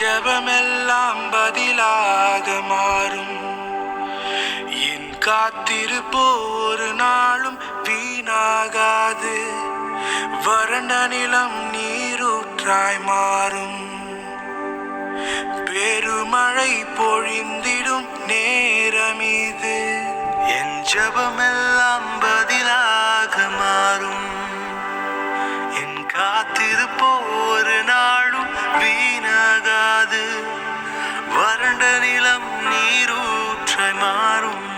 ஜபமெல்லாம் பதிலாக மாறும். என் காத்திருப்போ ஒரு நாளும் வீணாகாது. வறண்ட நிலம் நீரூற்றாய் மாறும். பெருமழை பொழிந்திடும் நேரம் இது என் ஜபமெல்லாம் பதிலாக மாறும். என் காத்திருப்போர் வறண்ட நிலம் நீரூற்றாய் மாறும்.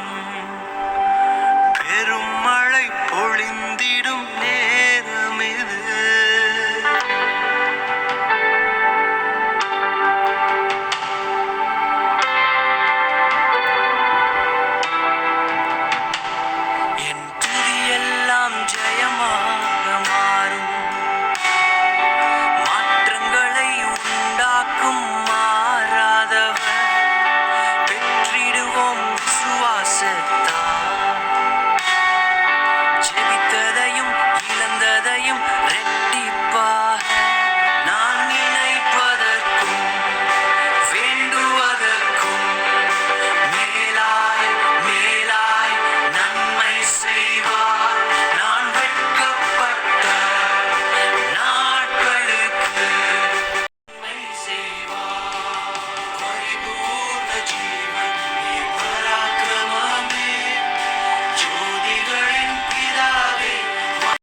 Oh.